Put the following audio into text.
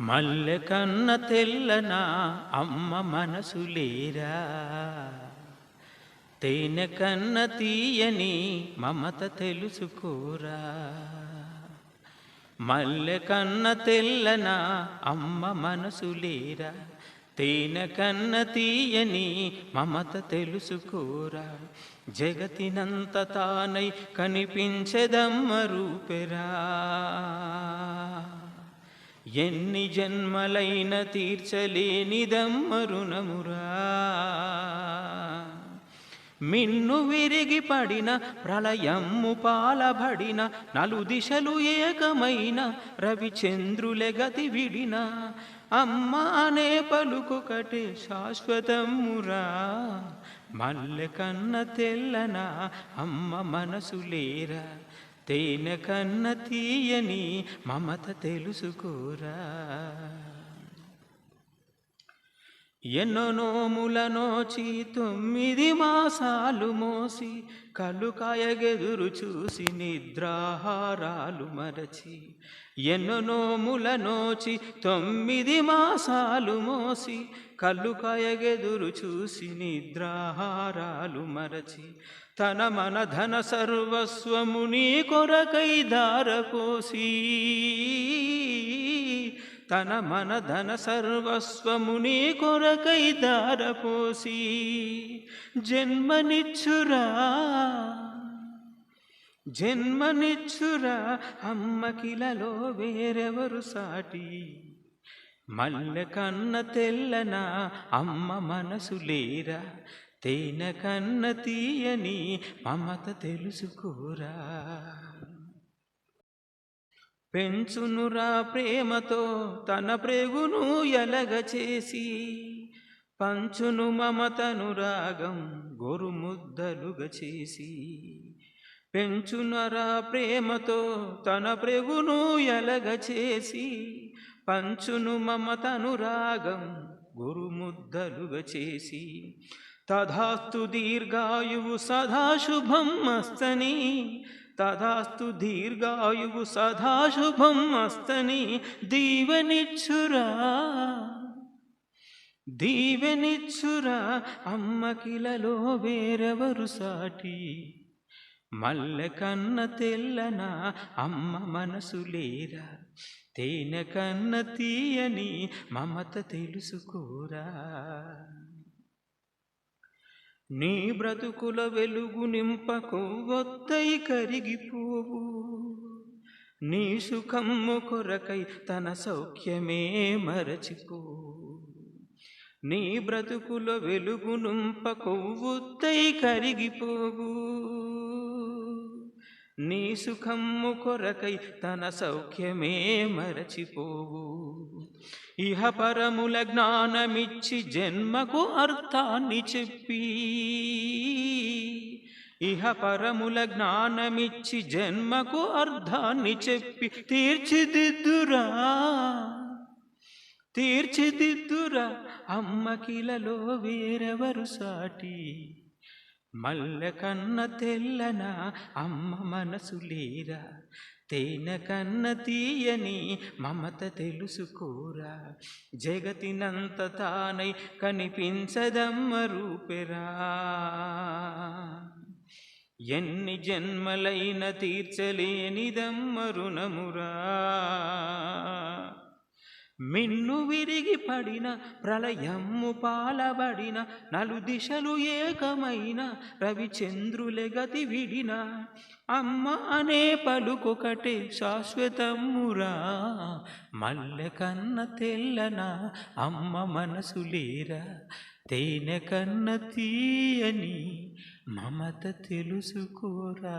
మల్లె కన్న తెల్లనా అమ్మ మనసు లేరా? తేనె కన్న తీయని మమత తెలుసుకోరా? మల్లె కన్న తెల్లనా అమ్మ మనసు లేరా? తేనె కన్న తీయని మమత తెలుసుకోరా? జగతినంత తానై కనిపించెదమ్మ రూపెరా? ఎన్ని జన్మలైన తీర్చలేనిదమ్మ రుణమురా. మిన్ను విరిగి పడిన ప్రళయమ్ము పాలబడిన నలు దిశలు ఏకమైన రవిచంద్రులె గతి విడిన అమ్మ అనే పలుకొకటే శాశ్వతమురా మల్లె కన్న తెల్లన అమ్మ మనసు లేరా. తేన కన్న తీయని మమత తెలుసుకోరా? ఎన్నో నోముల నోచి తొమ్మిది మాసాలు మోసి కలుకాయగెదురు చూసి నిద్రాహారాలు మరచి ఎన్నో నోముల నోచి తొమ్మిది మాసాలు మోసి కళ్ళు కాయగెదురు చూసి నిద్రాహారాలు మరచి తన మన ధన సర్వస్వముని కొరకై దారపోసి తన మన ధన సర్వస్వముని కొరకై దారపోసి జన్మనిచ్చురా. జన్మనిచ్చురా అమ్మకిలలో వేరెవరు సాటి? మల్లె కన్న తెల్లన అమ్మ మనసు లేరా? తేనె కన్న తీయని మమత తెలుసుకోరా? పెంచునురా ప్రేమతో తన ప్రేగును ఎలగ చేసి పంచును మమతను రాగం గొరుముద్దలుగ చేసి. పెంచునరా ప్రేమతో తన ప్రేగును ఎలగ చేసి పంచును మమతను రాగం గురు చేసి. తధాస్తు దీర్ఘాయువు సదాశుభం మస్తని తదాస్తు దీర్ఘాయువు సదాశుభం మస్తని దీవెనిచ్చురా దీవెనిచ్చురా అమ్మకిలలో వేరెవరు సాటి? మల్లె కన్న తెల్లన అమ్మ మనసు లేరా? తేనె కన్న తీయని మమత తెలుసుకోరా? నీ బ్రతుకుల వెలుగు నింపకు ఒత్తై కరిగిపోవు. నీ సుఖము కొరకై తన సౌఖ్యమే మరచిపోవు నీ బ్రతుకుల వెలుగు నింప కొవ్వొత్తై కరిగిపోవు. నీ సుఖము కొరకై తన సౌఖ్యమే మరచిపోవు. ఇహ పరముల జ్ఞానమిచ్చి జన్మకు అర్థాన్ని చెప్పి. ఇహ పరముల జ్ఞానమిచ్చి జన్మకు అర్థాన్ని చెప్పి. తీర్చిదిద్దురా తీర్చిదిద్దురా అమ్మకిలలో వేరెవరు సాటి? మల్ల కన్న తెల్లన అమ్మ మనసు లేరా? తేనె కన్న తీయని మమత తెలుసుకోరా? జగతినంత తానై కనిపించదమ్మ రూపెరా? ఎన్ని జన్మలైన తీర్చలేనిదమ్మ రుణమురా? మిన్ను విరిగి పడిన ప్రళయమ్ము పాలబడిన నలు దిశలు ఏకమైన రవిచంద్రులె గతి విడిన. అమ్మ అనే పలుకొకటే శాశ్వతమురా. మల్లె కన్న తెల్లన అమ్మ మనసు లేరా. తేనె కన్న తీయని మమత తెలుసుకోరా.